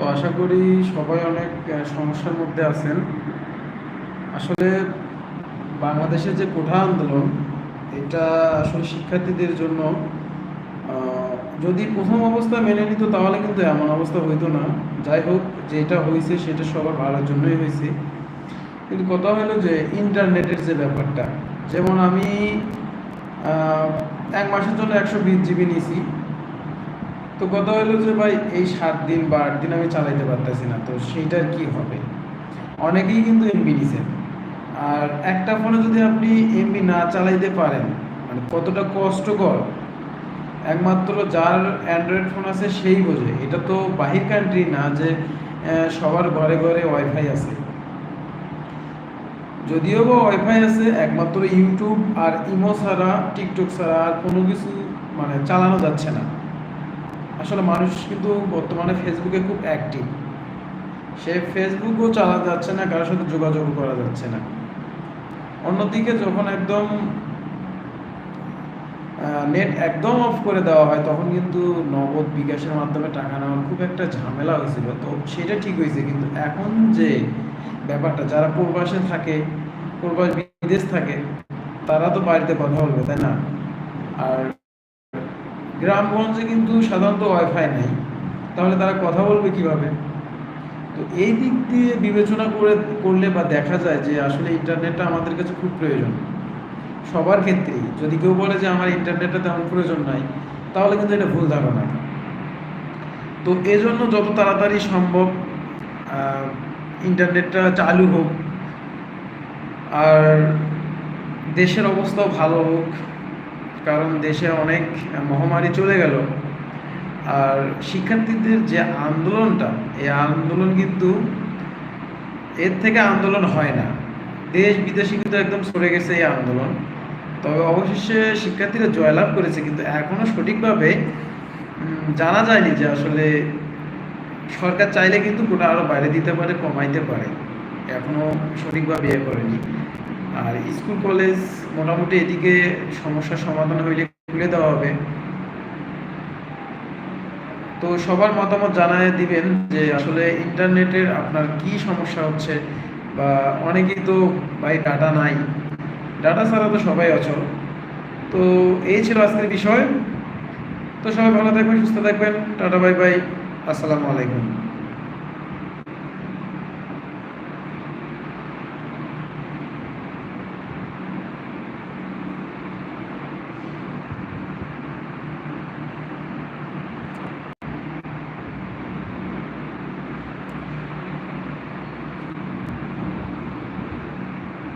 তো আশা করি সবাই অনেক সমস্যার মধ্যে আছেন। আসলে বাংলাদেশের যে কোঠা আন্দোলন, এটা আসলে শিক্ষার্থীদের জন্য যদি প্রথম অবস্থা মেনে নিত তাহলে কিন্তু এমন অবস্থা হইতো না। যাই হোক, যেটা হয়েছে সেটা সবার ভালোর জন্যই হয়েছে কিন্তু কথা হলো যে ইন্টারনেটের যে ব্যাপারটা, যেমন আমি এক মাসের জন্য একশো বিশ জিবি নিয়েছি তো কথা হলো যে ভাই, এই সাত দিন বা আট দিন আমি চালাইতে পারতেছি না, তো সেইটার কি হবে? অনেকেই কিন্তু এমবি নিছেন আর একটা ফোনে যদি আপনি এমবি না চালাইতে পারেন মানে কতটা কষ্টকর, একমাত্র যার অ্যান্ড্রয়েড ফোন আছে সেই বোঝে। এটা তো বাহির কান্ট্রি না যে সবার ঘরে ঘরে ওয়াইফাই আছে। যদিও বা ওয়াইফাই আছে, একমাত্র ইউটিউব আর ইমো ছাড়া টিকটক ছাড়া আর কোনো কিছু মানে চালানো যাচ্ছে না। আসলে মানুষ কিন্তু বর্তমানে ফেসবুকে খুব অ্যাক্টিভ সে ফেসবুকও চালা যাচ্ছে না, কারোর সাথে যোগাযোগ করা যাচ্ছে না। অন্যদিকে যখন একদম নেট একদম অফ করে দেওয়া হয়, তখন কিন্তু নগদ বিকাশের মাধ্যমে টাকা নেওয়ার খুব একটা ঝামেলা হয়েছিল। তো সেটা ঠিক হয়েছে, কিন্তু এখন যে ব্যাপারটা, যারা প্রবাসে থাকে, প্রবাস বিদেশ থাকে, তারা তো বাড়িতে কথা বলবে, তাই না? আর গ্রামগঞ্জে কিন্তু সাধারণত ওয়াইফাই নেই। তাহলে তারা কথা বলবে কীভাবে? তো এই দিক দিয়ে বিবেচনা করে, করলে বা দেখা যায় যে আসলে ইন্টারনেটটা আমাদের কাছে খুব প্রয়োজন। সবার ক্ষেত্রেই। যদি কেউ বলে যে আমার ইন্টারনেটটা তেমন প্রয়োজন নাই, তাহলে কিন্তু এটা ভুল ধারণা। তো এজন্য যত তাড়াতাড়ি সম্ভব ইন্টারনেটটা চালু হোক। আর দেশের অবস্থাও ভালো হোক। কারণ দেশে অনেক মহামারী চলে গেল। আর শিক্ষার্থীদের যে আন্দোলনটা, এই আন্দোলন কিন্তু এর থেকে আন্দোলন হয় না। দেশ বিদেশে কিন্তু একদম সরে গেছে এই আন্দোলন। তবে অবশেষে শিক্ষার্থীরা জয়লাভ করেছে, কিন্তু এখনও সঠিকভাবে জানা যায়নি যে আসলে সরকার চাইলে কিন্তু কোটা আরও বাইরে দিতে পারে, কমাইতে পারে। এখনও সঠিকভাবে ইয়ে করেনি। আর স্কুল, কলেজ মোটামুটি এদিকে সমস্যার সমাধান হইলে খুলে দেওয়া হবে। তো সবার মতামত জানায় দিবেন যে আসলে ইন্টারনেটের আপনার কি সমস্যা হচ্ছে বা অনেকেই তো ভাই ডাটা নাই। ডাটা ছাড়া তো সবাই অচল। তো এই ছিল আজকের বিষয়। তো সবাই ভালো থাকবেন, সুস্থ থাকবেন। Tata, bye bye. আসসালামু আলাইকুম।